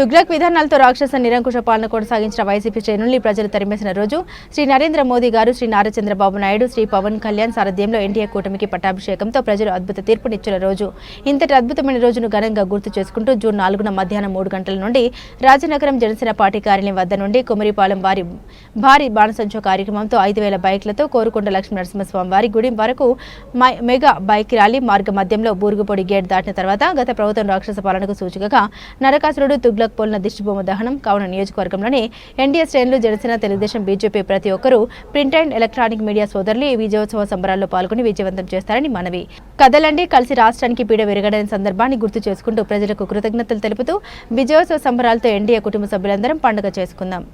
తుగ్లక్ విధానాలతో రాక్షస నిరంకుశ పాలన కొనసాగించిన వైసీపీ శ్రేణుల్ని ప్రజలు తరిమేసిన రోజు శ్రీ నరేంద్ర మోదీ గారు శ్రీ నారా చంద్రబాబు నాయుడు శ్రీ పవన్ కళ్యాణ్ సారథ్యంలో ఎన్డీఏ కూటమికి పట్టాభిషేకంతో ప్రజలు అద్భుత తీర్పునిచ్చిన రోజు. ఇంతటి అద్భుతమైన రోజును ఘనంగా గుర్తు చేసుకుంటూ జూన్ నాలుగున మధ్యాహ్నం మూడు గంటల నుండి రాజనగరం జనసేన పార్టీ కార్యాలయం వద్ద నుండి కుమరిపాలెం వారి భారీ బాణసంచో కార్యక్రమంతో ఐదు వేల బైక్లతో కోరుకొండ లక్ష్మీ నరసింహస్వామి వారి గుడి వరకు మెగా బైక్ ర్యాలీ మార్గ మధ్యంలో బూరుగుపొడి గేట్ దాటిన తర్వాత గత ప్రభుత్వం రాక్షస పాలనకు సూచికగా నరకాసురుడు తుగ్లక్ పోలిన దిష్టిబొమ్మ దహనం కావున నియోజకవర్గంలోని ఎన్డీఏ శ్రేణులు జనసేన తెలుగుదేశం బీజేపీ ప్రతి ఒక్కరూ ప్రింట్ అండ్ ఎలక్ట్రానిక్ మీడియా సోదరులు ఈ విజయోత్సవ సంబరాల్లో పాల్గొని విజయవంతం చేస్తారని మనవి. కదలండి కలిసి రాష్ట్రానికి పీడ విరగడని సందర్భాన్ని గుర్తు చేసుకుంటూ ప్రజలకు కృతజ్ఞతలు తెలుపుతూ విజయోత్సవ సంబరాలతో ఎన్డీఏ కుటుంబ సభ్యులందరం పండుగ చేసుకుందాం.